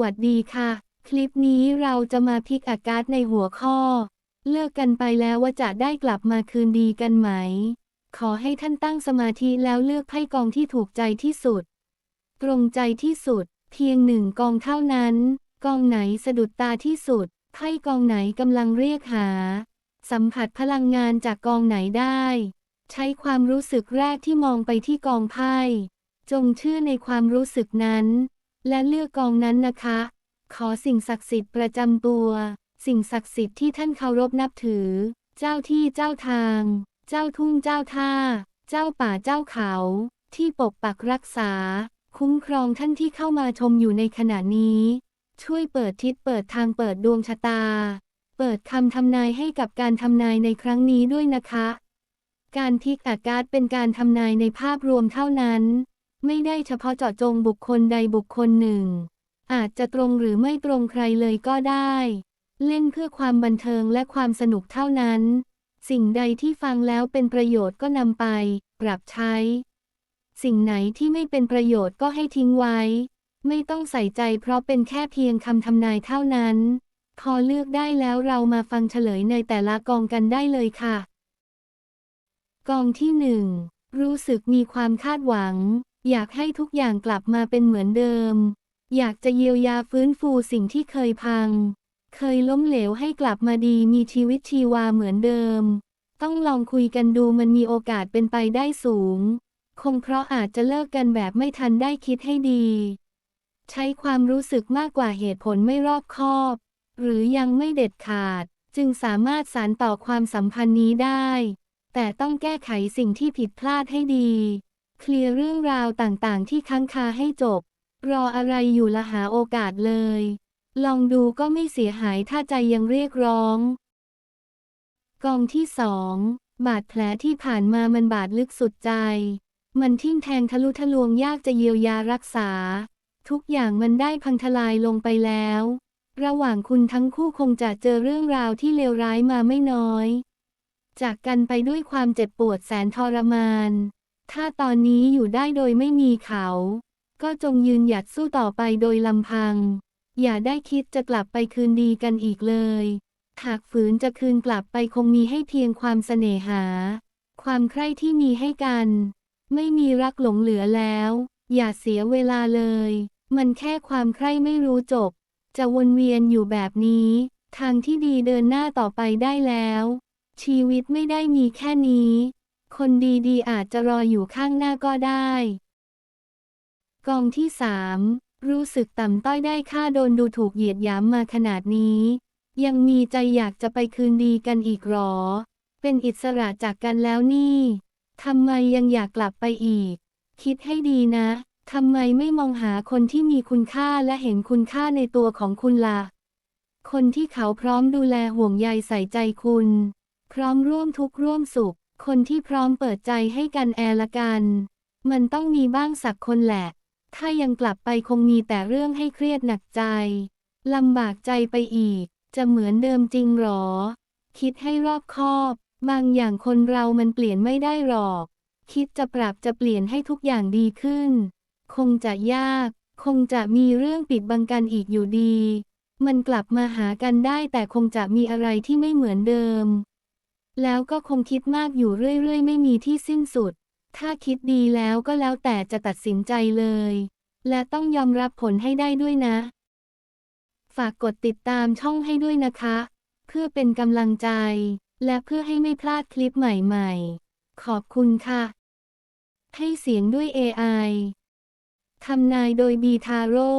วัสดีค่ะ คลิปนี้เราจะมาพิกอากาศในหัวข้อ เลิกกันไปแล้วว่าจะได้กลับมาคืนดีกันไหม ขอให้ท่านตั้งสมาธิแล้วเลือกไพ่กองที่ถูกใจที่สุด ตรงใจที่สุด เพียงหนึ่งกองเท่านั้น กองไหนสะดุดตาที่สุดไพ่กองไหนกำลังเรียกหา สัมผัสพลังงานจากกองไหนได้ ใช้ความรู้สึกแรกที่มองไปที่กองไพ่จงเชื่อในความรู้สึกนั้น และเลือกกองนั้นนะคะ ขอสิ่งศักดิ์สิทธิ์ประจำตัว สิ่งศักดิ์สิทธิ์ที่ท่านเคารพนับถือ เจ้าที่เจ้าทาง เจ้าทุ่งเจ้าท่า เจ้าป่าเจ้าเขา ที่ปกปักรักษา คุ้มครองท่านที่เข้ามาชมอยู่ในขณะนี้ ช่วยเปิดทิศเปิดทางเปิดดวงชะตา เปิดคำทำนายให้กับการทำนายในครั้งนี้ด้วยนะคะ การพลิกอากาศเป็นการทำนายในภาพรวมเท่านั้น ไม่ได้เฉพาะเจาะจงบุคคลใดบุคคลหนึ่ง อาจจะตรงหรือไม่ตรงใครเลยก็ได้ เล่นเพื่อความบันเทิงและความสนุกเท่านั้น สิ่งใดที่ฟังแล้วเป็นประโยชน์ก็นำไป ปรับใช้ สิ่งไหนที่ไม่เป็นประโยชน์ก็ให้ทิ้งไว้ ไม่ต้องใส่ใจเพราะเป็นแค่เพียงคำทำนายเท่านั้น พอเลือกได้แล้วเรามาฟังเฉลยในแต่ละกองกันได้เลยค่ะ กองที่หนึ่งรู้สึกมีความคาดหวัง อยากให้ทุกอย่างกลับมาเป็นเหมือนเดิม อยากจะเยียวยาฟื้นฟูสิ่งที่เคยพัง เคยล้มเหลวให้กลับมาดีมีชีวิตชีวาเหมือนเดิม ต้องลองคุยกันดูมันมีโอกาสเป็นไปได้สูง คงเพราะอาจจะเลิกกันแบบไม่ทันได้คิดให้ดี ใช้ความรู้สึกมากกว่าเหตุผลไม่รอบคอบ หรือยังไม่เด็ดขาด จึงสามารถสานต่อความสัมพันธ์นี้ได้ แต่ต้องแก้ไขสิ่งที่ผิดพลาดให้ดี เคลียร์เรื่องราวต่างๆ ที่ค้างคาให้จบ รออะไรอยู่ละหาโอกาสเลย ลองดูก็ไม่เสียหายถ้าใจยังเรียกร้อง กองที่สองบาดแผลที่ผ่านมามันบาดลึกสุดใจ มันทิ่มแทงทะลุทะลวงยากจะเยียวยารักษา ทุกอย่างมันได้พังทลายลงไปแล้ว ระหว่างคุณทั้งคู่คงจะเจอเรื่องราวที่เลวร้ายมาไม่น้อย จากกันไปด้วยความเจ็บปวดแสนทรมาน ถ้าตอนนี้อยู่ได้โดยไม่มีเขา ก็จงยืนหยัดสู้ต่อไปโดยลำพัง อย่าได้คิดจะกลับไปคืนดีกันอีกเลย หากฝืนจะคืนกลับไปคงมีให้เพียงความเสน่หา ความใคร่ที่มีให้กัน ไม่มีรักหลงเหลือแล้ว อย่าเสียเวลาเลย มันแค่ความใคร่ไม่รู้จบ จะวนเวียนอยู่แบบนี้ ทางที่ดีเดินหน้าต่อไปได้แล้ว ชีวิตไม่ได้มีแค่นี้ คนดีๆ อาจจะรออยู่ข้างหน้าก็ได้ กองที่สามรู้สึกต่ำต้อยได้ค่าโดนดูถูกเหยียดหยามมาขนาดนี้ ยังมีใจอยากจะไปคืนดีกันอีกหรอ เป็นอิสระจากกันแล้วนี่ทำไมยังอยากกลับไปอีก คิดให้ดีนะทำไมไม่มองหาคนที่มีคุณค่าและเห็นคุณค่าในตัวของคุณละ่ะ คนที่เขาพร้อมดูแลห่วงใยใส่ใจคุณ พร้อมร่วมทุกข์ร่วมสุข คนที่พร้อมเปิดใจให้กันแอละกัน มันต้องมีบ้างสักคนแหละ ถ้ายังกลับไปคงมีแต่เรื่องให้เครียดหนักใจลำบากใจไปอีก จะเหมือนเดิมจริงหรอ คิดให้รอบคอบ บางอย่างคนเรามันเปลี่ยนไม่ได้หรอก คิดจะปรับจะเปลี่ยนให้ทุกอย่างดีขึ้น คงจะยาก คงจะมีเรื่องปิดบังกันอีกอยู่ดี มันกลับมาหากันได้แต่คงจะมีอะไรที่ไม่เหมือนเดิม แล้วก็คงคิดมากอยู่เรื่อยๆ ไม่มีที่สิ้นสุด ถ้าคิดดีแล้วก็แล้วแต่จะตัดสินใจเลย และต้องยอมรับผลให้ได้ด้วยนะ ฝากกดติดตามช่องให้ด้วยนะคะ เพื่อเป็นกำลังใจ และเพื่อให้ไม่พลาดคลิปใหม่ๆ ขอบคุณค่ะ ให้เสียงด้วย AI ทำนายโดยบีทาโร่